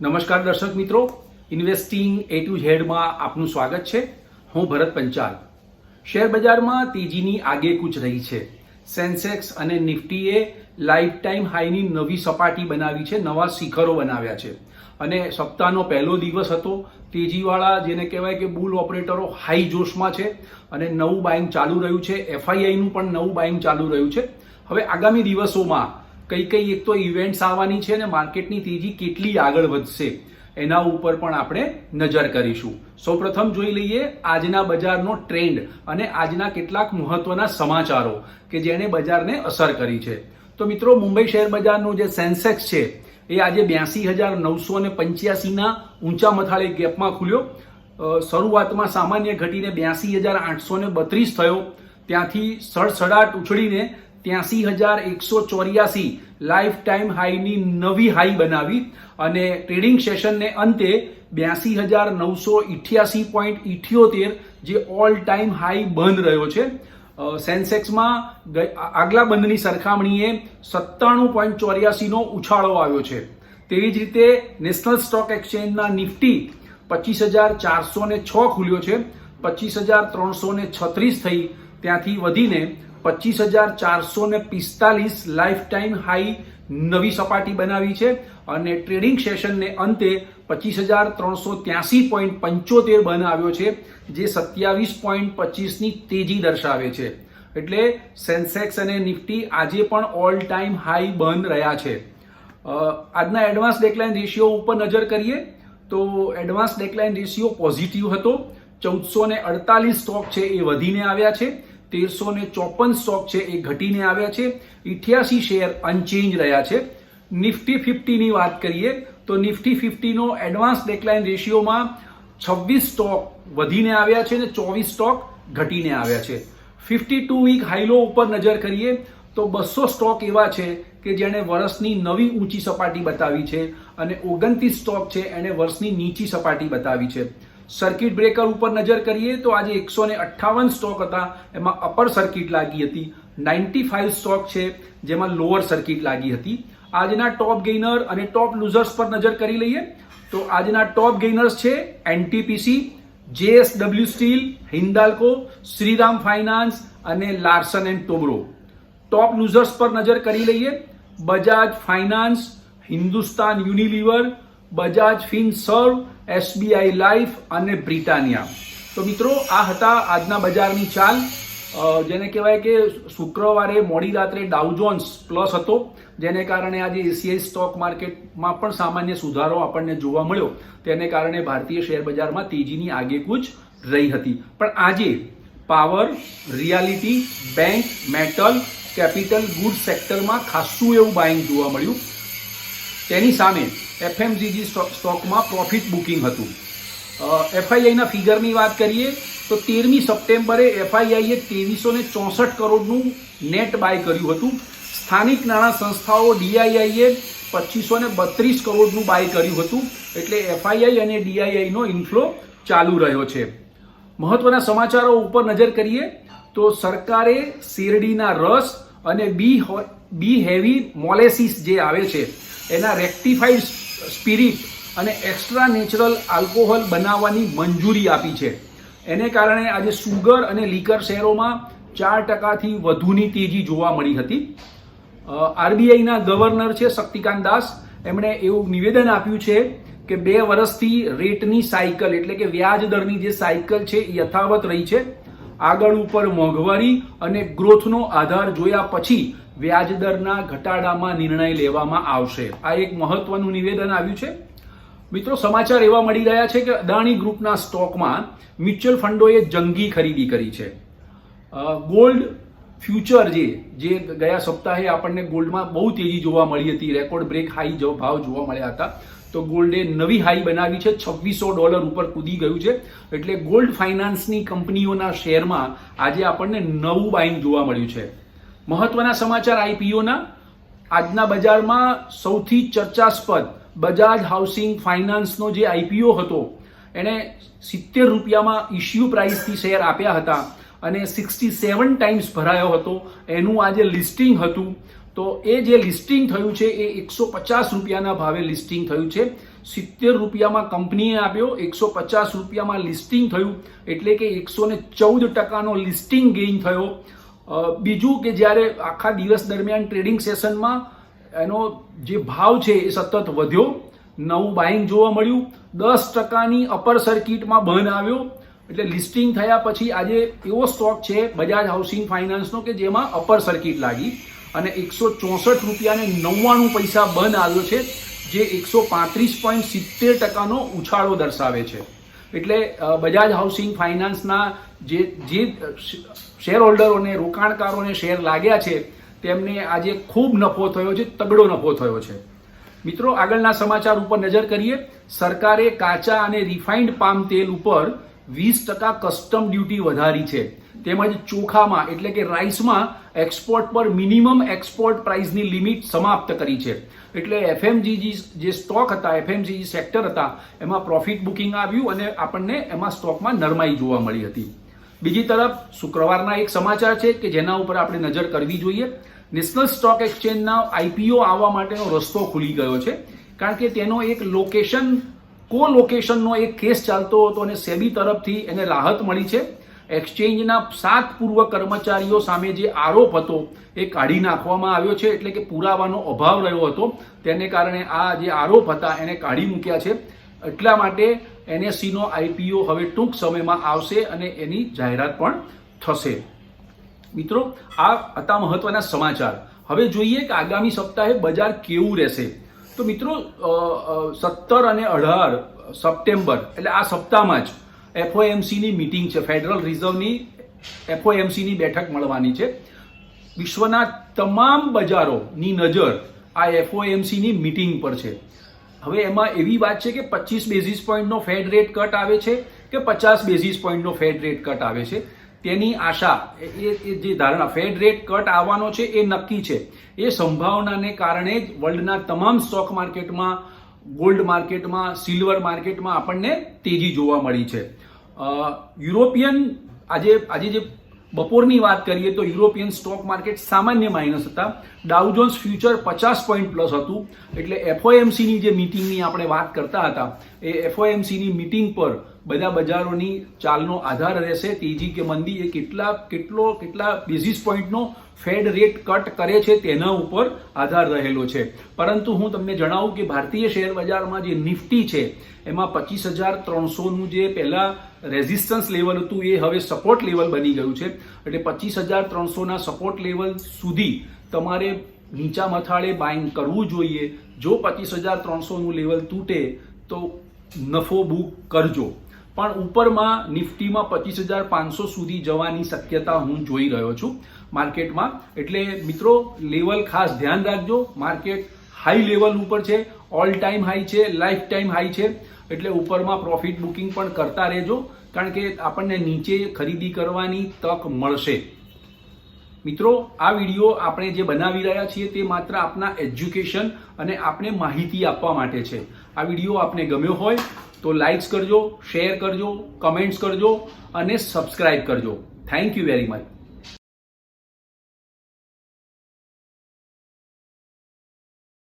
નમસ્કાર દર્શક મિત્રો. ઇન્વેસ્ટિંગ એ ટુ ઝેડમાં આપનું સ્વાગત છે. હું ભરત પંચાલ. શેર બજારમાં તેજીની આગેકૂચ રહી છે. સેન્સેક્સ અને નિફ્ટીએ લાઈફ ટાઈમ હાઈની નવી સપાટી બનાવી છે, નવા શિખરો બનાવ્યા છે. અને સપ્તાહનો પહેલો દિવસ હતો. તેજીવાળા જેને કહેવાય કે બુલ ઓપરેટરો હાઈ જોશમાં છે અને નવું બાઇંગ ચાલુ રહ્યું છે. એફઆઈઆઈનું પણ નવું બાઇંગ ચાલુ રહ્યું છે. હવે આગામી દિવસોમાં કઈ કઈ એક તો ઇવેન્ટ્સ આવવાની છે અને માર્કેટની તેજી કેટલી આગળ વધશે, એના ઉપર પણ આપણે નજર કરીશું. સૌપ્રથમ જોઈ લઈએ આજના બજારનો ટ્રેન્ડ અને આજના કેટલાક મહત્વના સમાચારો કે જેણે બજારને અસર કરી છે. તો મિત્રો, મુંબઈ શેર બજારનું જે સેન્સેક્સ છે, એ આજે બ્યાસી હજાર નવસો ને પંચ્યાસીના ઊંચા મથાળે ગેપમાં ખુલ્યો. શરૂઆતમાં સામાન્ય ઘટીને બ્યાસી હજાર આઠસો ને બત્રીસ થયો. ત્યાંથી સડસડાટ ઉછળીને ત્યાસી હજાર એકસો ચોર્યાસી લાઈફ ટાઈમ હાઈની નવી હાઈ બનાવી અને ટ્રેડિંગ સેશનને અંતે બ્યાસી હજાર નવસો ઇઠ્યાસી પોઈન્ટ ઇઠ્યોતેર જે ઓલ ટાઈમ હાઈ બંધ રહ્યો છે. સેન્સેક્સમાં આગલા બંધની સરખામણીએ સત્તાણું પોઈન્ટ ચોર્યાસીનો ઉછાળો આવ્યો છે. તેવી જ રીતે નેશનલ સ્ટોક એક્સચેન્જના નિફ્ટી પચીસ હજાર ચારસો ને છ ખુલ્યો છે. પચીસ હજાર ત્રણસો છત્રીસ થઈ ત્યાંથી વધીને પચીસ હજાર ચારસો ને પિસ્તાલીસ લાઈફ ટાઈમ હાઈ નવી સપાટી બનાવી છે અને ટ્રેડિંગ સેશનને અંતે પચીસ હજાર ત્રણસો ત્યાસી પોઈન્ટ પંચોતેર બંધ આવ્યો છે, જે સત્યાવીસ પોઈન્ટ પચીસની તેજી દર્શાવે છે. એટલે સેન્સેક્સ અને નિફ્ટી આજે પણ ઓલ ટાઈમ હાઈ બંધ રહ્યા છે. આજના એડવાન્સ ડેકલાઇન રેશિયો ઉપર નજર કરીએ, તો એડવાન્સ ડેકલાઇન રેશિયો પોઝિટિવ હતો. ચૌદસો ને અડતાલીસ સ્ટોક છે એ વધીને આવ્યા છે. તેરસો ને ચોપન સ્ટોક છે એ ઘટીને આવ્યા છે. ઇઠ્યાસી શેર અનચેન્જ રહ્યા છે. નિફ્ટી ફિફ્ટીની વાત કરીએ તો નિફ્ટી ફિફ્ટીનો એડવાન્સ ડેકલાઇન રેશિયોમાં છવ્વીસ સ્ટોક વધીને આવ્યા છે અને ચોવીસ સ્ટોક ઘટીને આવ્યા છે. ફિફ્ટી ટુ વીક હાઈલો ઉપર નજર કરીએ તો બસો સ્ટોક એવા છે કે જેણે વર્ષની નવી ઊંચી સપાટી બતાવી છે અને ઓગણત્રીસ સ્ટોક છે એણે વર્ષની નીચી સપાટી બતાવી છે. સર્કિટ બ્રેકર ઉપર નજર કરીએ તો આજે એકસો ને અઠ્ઠાવન સ્ટોક હતા. એમાં અપર સર્કિટ લાગી હતી. નાઇન્ટી ફાઇવ સ્ટોક છે, જેમાં લોઅર સર્કિટ લાગી હતી. આજના ટોપ ગેઇનર અને ટોપ લૂઝર્સ પર નજર કરી લઈએ. તો આજના ટોપ ગેઇનર્સ છે NTPC JSW steel Hindalco Shriram finance અને Larsen and Toubro top losers પર નજર કરી લઈએ. Bajaj finance Hindustan Unilever Bajaj Finserv, SBI life અને બ્રિટાનિયા. તો મિત્રો, આ હતા આજના બજારની ચાલ. જેને કહેવાય કે શુક્રવારે મોડી રાત્રે ડાઉજોન્સ પ્લસ હતો, જેને કારણે આજે એશિયાઈ સ્ટોક માર્કેટમાં પણ સામાન્ય સુધારો આપણને જોવા મળ્યો. તેને કારણે ભારતીય શેર બજારમાં તેજીની આગેકૂચ રહી હતી. પણ આજે power, realty, bank, metal, capital, good સેક્ટરમાં ખાસું એવું બાઇંગ જોવા મળ્યું. તેની સામે એફએમસીજી સ્ટોકમાં પ્રોફિટ બુકિંગ હતું. એફઆઈઆઈના ફિગરની વાત કરીએ, તો તેરમી સપ્ટેમ્બરે એફઆઈઆઈએ ત્રેવીસો ને ચોસઠ કરોડનું નેટ બાય કર્યું હતું. સ્થાનિક નાણાં સંસ્થાઓ ડીઆઈઆઈએ પચીસો ને બત્રીસ કરોડનું બાય કર્યું હતું. એટલે એફઆઈઆઈ અને ડીઆઈઆઈનો ઇન્ફ્લો ચાલુ રહ્યો છે. મહત્વના સમાચારો ઉપર નજર કરીએ, તો સરકારે શેરડીના રસ અને બી બી હેવી મોલેસિસ જે આવે છે, એના રેક્ટિફાઈડ સ્પિરિટ અને એક્સ્ટ્રા નેચરલ આલ્કોહોલ બનાવવાની મંજૂરી આપી છે. એને કારણે આજે સુગર અને લીકર શેરોમાં ચાર ટકાથી વધુની તેજી જોવા મળી હતી. આરબીઆઈના ગવર્નર છે શક્તિકાંત દાસ. એમણે એવું નિવેદન આપ્યું છે કે બે વર્ષથી રેટની સાયકલ એટલે કે વ્યાજ દરની જે સાયકલ છે એ યથાવત રહી છે. આગળ ઉપર મોંઘવારી અને ગ્રોથનો આધાર જોયા પછી વ્યાજ દરના ઘટાડામાં નિર્ણય લેવામાં આવશે. આ એક મહત્વનું નિવેદન આવ્યું છે. મિત્રો, સમાચાર એવા મળી રહ્યા છે કે અદાણી ગ્રુપના સ્ટોકમાં મ્યુચ્યુઅલ ફંડોએ જંગી ખરીદી કરી છે. ગોલ્ડ ફ્યુચર જે જે ગયા સપ્તાહે આપણને ગોલ્ડમાં બહુ તેજી જોવા મળી હતી. રેકોર્ડ બ્રેક હાઈ ભાવ જોવા મળ્યા હતા. તો ગોલ્ડે નવી હાઈ બનાવી છે. છવ્વીસો ડોલર ઉપર કૂદી ગયું છે. એટલે ગોલ્ડ ફાઇનાન્સની કંપનીઓના શેરમાં આજે આપણને નવું બાઇંગ જોવા મળ્યું છે. મહત્વના સમાચાર આઈપીઓના. આજના બજારમાં સૌથી ચર્ચાસ્પદ બજાજ હાઉસિંગ ફાઇનાન્સનો જે આઈપીઓ હતો, એણે સિત્તેર રૂપિયામાં ઇશ્યુ પ્રાઇસથી શેર આપ્યા હતા અને સિક્સટી સેવન ટાઈમ્સ ભરાયો હતો. એનું આજે લિસ્ટિંગ હતું. તો એ જે લિસ્ટિંગ થયું છે, એ એકસો પચાસ રૂપિયાના ભાવે લિસ્ટિંગ થયું છે. સિત્તેર રૂપિયામાં કંપનીએ આપ્યો, એકસો પચાસ રૂપિયામાં લિસ્ટિંગ થયું. એટલે કે એકસો ને ચૌદ ટકાનો લિસ્ટિંગ ગેઇન થયો. બીજું કે જ્યારે આખા દિવસ દરમિયાન ટ્રેડિંગ સેશનમાં એનો જે ભાવ છે એ સતત વધ્યો. નવું બાઇંગ જોવા મળ્યું. દસ ટકાની અપર સર્કિટમાં બંધ આવ્યો. એટલે લિસ્ટિંગ થયા પછી આજે એવો સ્ટોક છે બજાજ હાઉસિંગ ફાઇનાન્સનો કે જેમાં અપર સર્કિટ લાગી અને એકસો ચોસઠ રૂપિયાને નવ્વાણું પૈસા બંધ આવ્યો છે, જે એકસો પાંત્રીસ પોઈન્ટ સિત્તેર ટકાનો ઉછાળો દર્શાવે છે. એટલે બજાજ હાઉસિંગ ફાઇનાન્સના જે જે શેર હોલ્ડરોને રોકાણકારોને શેર લાગ્યા છે, તેમને આજે ખૂબ નફો થયો છે, તગડો નફો થયો છે. મિત્રો, આગળના સમાચાર ઉપર નજર કરીએ. સરકારે કાચા અને રિફાઇન્ડ પામ તેલ ઉપર વીસ ટકા કસ્ટમ ડ્યુટી વધારી છે. તેમજ ચોખામાં, એટલે કે રાઈસમાં એક્સપોર્ટ પર મિનિમમ એક્સપોર્ટ પ્રાઇસની લિમિટ સમાપ્ત કરી છે. એટલે એફએમજીજી જે સ્ટોક હતા એફએમજીજી સેક્ટર હતા, એમાં પ્રોફિટ બુકિંગ આવ્યું અને આપણને એમાં સ્ટોકમાં નરમાઈ જોવા મળી હતી. બીજી તરફ શુક્રવારના એક સમાચાર છે કે જેના ઉપર આપણે નજર કરવી જોઈએ. નેશનલ સ્ટોક એક્સચેન્જના આઈપીઓ આવવા માટેનો રસ્તો ખુલી ગયો છે. કારણ કે તેનો એક લોકેશન કો લોકેશનનો એક કેસ ચાલતો હતો અને સેબી તરફથી એને રાહત મળી છે. એક્સચેન્જના સાત પૂર્વ કર્મચારીઓ સામે જે આરોપ હતો એ કાઢી નાખવામાં આવ્યો છે એટલે કે પુરાવાનો અભાવ રહ્યો હતો. તેને કારણે આ જે આરોપ હતા એને કાઢી મૂક્યા છે. એટલા માટે એનએસસીનો આઈપીઓ હવે ટૂંક સમયમાં આવશે અને એની જાહેરાત પણ થશે. મિત્રો, આ હતા મહત્વના સમાચાર. હવે જોઈએ કે આગામી સપ્તાહે બજાર કેવું રહેશે. તો મિત્રો સત્તર અને અઢાર સપ્ટેમ્બર, એટલે આ સપ્તાહમાં જ એફઓએમસીની મિટિંગ છે. ફેડરલ રિઝર્વની એફઓએમસીની બેઠક મળવાની છે. વિશ્વના તમામ બજારોની નજર આ એફઓએમસીની મિટિંગ પર છે. હવે એમાં એવી વાત છે કે પચીસ બેઝિસ પોઈન્ટનો ફેડ રેટ કટ આવે છે કે પચાસ બેઝિસ પોઈન્ટનો ફેડ રેટ કટ આવે છે? તેની આશા, એ જે ધારણા ફેડ રેટ કટ આવવાનો છે એ નક્કી છે. એ સંભાવનાને કારણે જ વર્લ્ડના તમામ સ્ટોક માર્કેટમાં ગોલ્ડ માર્કેટમાં સિલ્વર માર્કેટમાં આપણને તેજી જોવા મળી છે. યુરોપિયન આજે આજે જે બપોરની વાત કરીએ તો યુરોપિયન સ્ટોક માર્કેટ સામાન્ય માઇનસ હતા. ડાઉજોન્સ ફ્યુચર પચાસ પોઈન્ટ પ્લસ હતું. એટલે એફઓએમસીની જે મિટિંગની આપણે વાત કરતા હતા એ એફઓએમસીની મિટિંગ પર બધા બજારોની ચાલનો આધાર રહેશે. તેજી કે મંદી એ કેટલા, કેટલો, કેટલા બેઝિસ પોઈન્ટનો ફેડ રેટ કટ કરે છે તેના ઉપર આધાર રહેલો છે. પરંતુ હું તમને જણાવું કે ભારતીય શેર બજારમાં જે નિફ્ટી છે, એમાં પચીસ હજાર ત્રણસોનું જે પહેલાં રેઝિસ્ટન્સ લેવલ હતું એ હવે સપોર્ટ લેવલ બની ગયું છે. એટલે પચીસ હજાર ત્રણસોના સપોર્ટ લેવલ સુધી તમારે નીચા મથાળે બાઇંગ કરવું જોઈએ. જો પચીસ હજાર ત્રણસોનું લેવલ તૂટે, તો નફો બુક કરજો. પણ ઉપરમાં નિફ્ટીમાં પચીસ હજાર પાંચસો સુધી જવાની શક્યતા હું જોઈ રહ્યો છું માર્કેટમાં. એટલે મિત્રો, લેવલ ખાસ ધ્યાન રાખજો. માર્કેટ હાઈ લેવલ ઉપર છે ઓલ ટાઈમ હાઈ છે લાઈફ ટાઈમ હાઈ છે. એટલે ઉપરમાં પ્રોફિટ બુકિંગ પણ કરતા રહેજો. કારણ કે આપણને નીચે ખરીદી કરવાની તક મળશે. મિત્રો, આ વીડિયો આપણે જે બનાવી રહ્યા છીએ તે માત્ર આપના એજ્યુકેશન અને આપને માહિતી આપવા માટે છે. આ વીડિયો આપને ગમ્યો હોય તો લાઇક્સ કરજો શેર કરજો કમેન્ટ્સ કરજો અને સબસ્ક્રાઇબ કરજો. Thank you very much